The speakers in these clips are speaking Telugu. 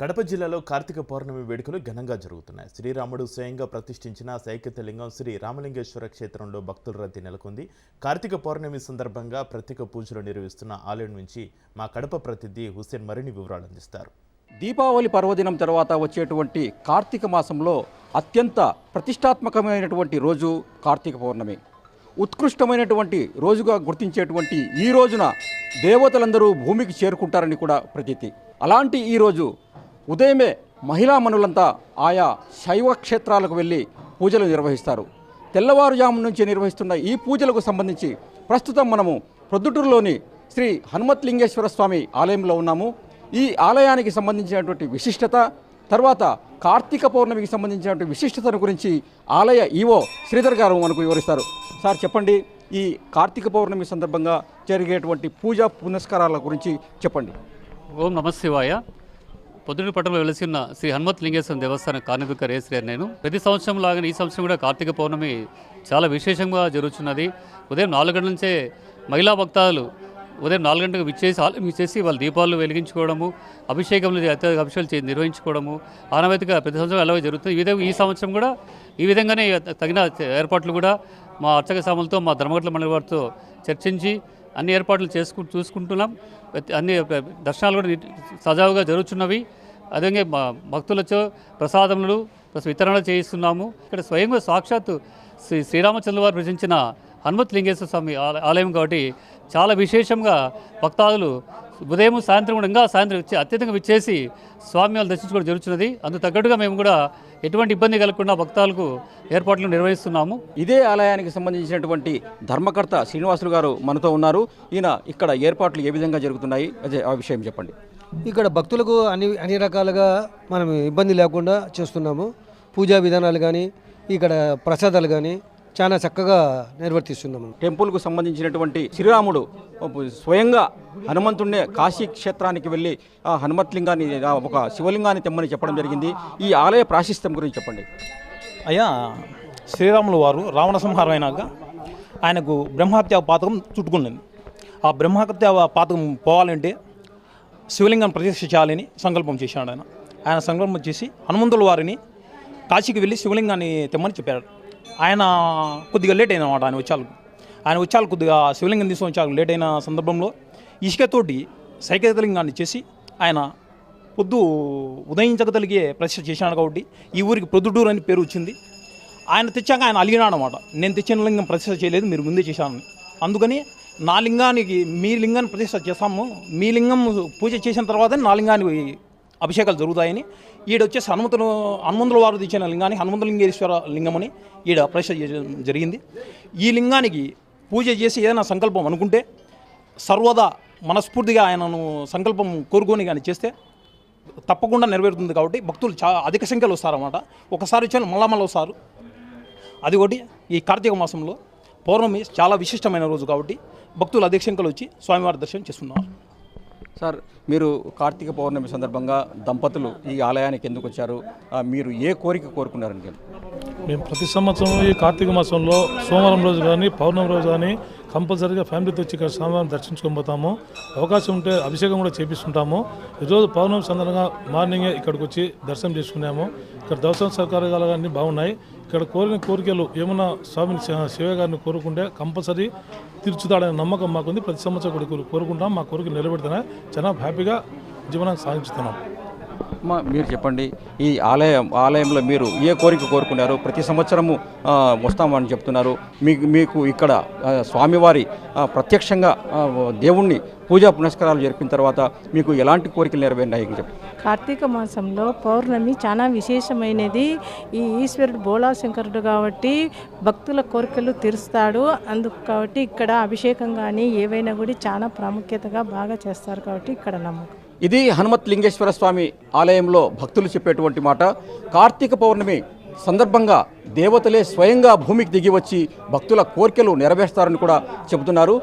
కడప జిల్లాలో కార్తీక పౌర్ణమి వేడుకలు ఘనంగా జరుగుతున్నాయి. శ్రీరాముడు స్వయంగా ప్రతిష్ఠించిన శైకతలింగం శ్రీ రామలింగేశ్వర క్షేత్రంలో భక్తుల రద్దీ నెలకొంది. కార్తీక పౌర్ణమి సందర్భంగా ప్రత్యేక పూజలు నిర్వహిస్తున్న ఆలయం నుంచి మా కడప ప్రతినిధి హుస్సేన్ మరిన్ని వివరాలు అందిస్తారు. దీపావళి పర్వదినం తర్వాత వచ్చేటువంటి కార్తీక మాసంలో అత్యంత ప్రతిష్టాత్మకమైనటువంటి రోజు కార్తీక పౌర్ణమి. ఉత్కృష్టమైనటువంటి రోజుగా గుర్తించేటువంటి ఈ రోజున దేవతలందరూ భూమికి చేరుకుంటారని కూడా ప్రతీతి. అలాంటి ఈ రోజు ఉదయమే మహిళా మనులంతా ఆయా శైవ క్షేత్రాలకు వెళ్ళి పూజలు నిర్వహిస్తారు. తెల్లవారుజాము నుంచి నిర్వహిస్తున్న ఈ పూజలకు సంబంధించి ప్రస్తుతం మనము ప్రొద్దుటూరులోని శ్రీ హనుమత్లింగేశ్వర స్వామి ఆలయంలో ఉన్నాము. ఈ ఆలయానికి సంబంధించినటువంటి విశిష్టత తర్వాత కార్తీక పౌర్ణమికి సంబంధించినటువంటి విశిష్టతను గురించి ఆలయ ఈవో శ్రీధర్ గారు మనకు వివరిస్తారు. సార్ చెప్పండి ఈ కార్తీక పౌర్ణమి సందర్భంగా జరిగేటువంటి పూజా పునస్కారాల గురించి చెప్పండి. ఓం నమ శివాయ పట్టణంలో వెలిసిన శ్రీ హనుమత్ లింగేశ్వరం దేవస్థానం కార్మిక రేశ్రీ నేను. ప్రతి సంవత్సరం లాగానే ఈ సంవత్సరం కూడా కార్తీక పౌర్ణమి చాలా విశేషంగా జరుగుతున్నది ఉదయం నాలుగు గంటల నుంచే మహిళా భక్తాలు ఉదయం నాలుగు గంటలకు విచ్చేసి విచ్చేసి వాళ్ళ దీపాలు వెలిగించుకోవడము అభిషేకములు అత్యధిక అభిషేకాలు చే- నిర్వహించుకోవడము ఆనవాయితీగా ప్రతి సంవత్సరం అలాగే జరుగుతుంది. ఈ విధంగా ఈ సంవత్సరం కూడా ఈ విధంగానే తగిన ఏర్పాట్లు కూడా మా అర్చక సాములతో మా ధర్మగట్ల మండలి వారితో చర్చించి అన్ని ఏర్పాట్లు చేసుకు చూసుకుంటున్నాం. ప్రతి- అన్ని దర్శనాలు కూడా సజావుగా జరుగుతున్నవి. అదేవిధంగా భక్తులతో ప్రసాదములు ప్లస్ వితరణ చేయిస్తున్నాము. ఇక్కడ స్వయంగా సాక్షాత్తు శ్రీ శ్రీరామచంద్ర వారు రచించిన హనుమత్ లింగేశ్వర స్వామి ఆల- ఆలయం కాబట్టి చాలా విశేషంగా భక్తాదులు ఉదయం సాయంత్రం కూడా ఇంకా సాయంత్రం వచ్చి అత్యధికంగా విచ్చేసి స్వామి వాళ్ళు దర్శించుకోవడం జరుగుతున్నది. అందుకు తగ్గట్టుగా మేము కూడా ఎటువంటి ఇబ్బంది కలగకుండా భక్తాలకు ఏర్పాట్లు నిర్వహిస్తున్నాము. ఇదే ఆలయానికి సంబంధించినటువంటి ధర్మకర్త శ్రీనివాసులు గారు మనతో ఉన్నారు. ఈయన ఇక్కడ ఏర్పాట్లు ఏ విధంగా జరుగుతున్నాయి? అదే ఆ విషయం చెప్పండి. ఇక్కడ భక్తులకు అన్ని అన్ని రకాలుగా మనం ఇబ్బంది లేకుండా చేస్తున్నాము. పూజా విధానాలు కానీ ఇక్కడ ప్రసాదాలు కానీ చాలా చక్కగా నిర్వర్తిస్తున్నాము టెంపుల్కు సంబంధించినటువంటి శ్రీరాముడు స్వయంగా హనుమంతుడినే కాశీ క్షేత్రానికి వెళ్ళి ఆ హనుమత్లింగాన్ని ఒక శివలింగాన్ని తెమ్మని చెప్పడం జరిగింది. ఈ ఆలయ ప్రాశస్త్యం గురించి చెప్పండి. అయ్యా శ్రీరాములు వారు రావణ సంహారం అయినాక ఆయనకు బ్రహ్మహత్య పాతకం చుట్టుకున్నది ఆ బ్రహ్మహత్య పాతకం పోవాలంటే శివలింగం ప్రతిష్ఠ చేయాలని సంకల్పం చేశాడు ఆయన. ఆయన సంకల్పం చేసి హనుమంతుల వారిని కాశీకి వెళ్ళి శివలింగాన్ని తెమ్మని చెప్పాడు ఆయన కొద్దిగా లేట్ అయిన అనమాట ఆయన వచ్చాలకు ఆయన వచ్చాలు కొద్దిగా శివలింగం తీసుకొని వచ్చాలు లేట్ అయిన సందర్భంలో ఇసుకతోటి సైకతలింగాన్ని చేసి ఆయన పొద్దు ఉదయించగలిగే ప్రతిష్ట చేసినాడు కాబట్టి ఈ ఊరికి ప్రొద్దుటూరు అని పేరు వచ్చింది. ఆయన తెచ్చాక ఆయన అలిగినాడు అనమాట నేను తెచ్చిన లింగం ప్రతిష్ట చేయలేదు మీరు ముందే చేశానని. అందుకని నా లింగానికి మీ లింగాన్ని ప్రతిష్ట చేస్తాము. మీ లింగం పూజ చేసిన తర్వాత నా లింగానికి అభిషేకాలు జరుగుతాయని. ఈడ వచ్చేసి హనుమంతులు హనుమంతుల వారు తెచ్చిన లింగాన్ని హనుమంతలింగేశ్వర లింగమని ఈడ ప్రతిష్ఠ జరిగింది. ఈ లింగానికి పూజ చేసి ఏదైనా సంకల్పం అనుకుంటే సర్వదా మనస్ఫూర్తిగా ఆయనను సంకల్పం కోరుకొని కానీ చేస్తే తప్పకుండా నెరవేరుతుంది కాబట్టి భక్తులు చాలా అధిక సంఖ్యలో వస్తారన్నమాట. ఒకసారి వచ్చాను మళ్ళా మళ్ళీ వస్తారు. అది ఒకటి. ఈ కార్తీక మాసంలో పౌర్ణమి చాలా విశిష్టమైన రోజు కాబట్టి భక్తులు అధిక సంఖ్యలో వచ్చి స్వామివారి దర్శనం చేస్తున్నారు సార్ మీరు కార్తీక పౌర్ణమి సందర్భంగా దంపతులు ఈ ఆలయానికి ఎందుకు వచ్చారు? మీరు ఏ కోరిక కోరుకున్నారని మేము ప్రతి సంవత్సరం ఈ కార్తీక మాసంలో సోమవారం రోజు కానీ పౌర్ణమి రోజు కానీ కంపల్సరీగా ఫ్యామిలీతో వచ్చి ఇక్కడ స్వామివారిని దర్శించుకొని పోతాము. అవకాశం ఉంటే అభిషేకం కూడా చేపిస్తుంటాము. ఈరోజు పౌర్ణమి సందర్భంగా మార్నింగే ఇక్కడికి వచ్చి దర్శనం చేసుకున్నాము. ఇక్కడ దర్శన సౌకర్యాలు అన్నీ బాగున్నాయి. ఇక్కడ కోరిన కోరికలు ఏమన్నా స్వామిని శివ- గారిని కోరుకుంటే కంపల్సరీ తీర్చుతాడనే నమ్మకం మాకుంది. ప్రతి సంవత్సరం కూడా కోరుకుంటాం. మా కోరిక నిలబెడుతున్నాయి చాలా హ్యాపీగా జీవనాన్ని సాగించుతున్నాం అమ్మా మీరు చెప్పండి ఈ ఆలయం ఆలయంలో మీరు ఏ కోరిక కోరుకున్నారు? ప్రతి సంవత్సరము వస్తామని చెప్తున్నారు. మీకు మీకు ఇక్కడ స్వామివారి ప్రత్యక్షంగా దేవుణ్ణి పూజా పునస్కారాలు జరిపిన తర్వాత మీకు ఎలాంటి కోరికలు నెరవేరినాయి చెప్పి కార్తీక మాసంలో పౌర్ణమి చాలా విశేషమైనది. ఈ ఈశ్వరుడు బోళాశంకరుడు కాబట్టి భక్తుల కోరికలు తీరుస్తాడు. అందుకు కాబట్టి ఇక్కడ అభిషేకం కానీ ఏవైనా కూడా చాలా ప్రాముఖ్యతగా బాగా చేస్తారు కాబట్టి ఇక్కడ నమ్మకం. ఇది హనుమత్ లింగేశ్వర స్వామి ఆలయంలో భక్తులు చెప్పేటువంటి మాట. కార్తీక పౌర్ణమి సందర్భంగా దేవతలే స్వయంగా భూమికి దిగి వచ్చి భక్తుల కోరికలు నెరవేరుస్తారని కూడా చెబుతున్నారు.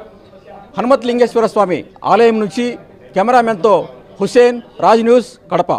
హనుమత్ లింగేశ్వర స్వామి ఆలయం నుంచి కెమెరామెన్తో హుసేన్ రాజ్ న్యూస్ కడప.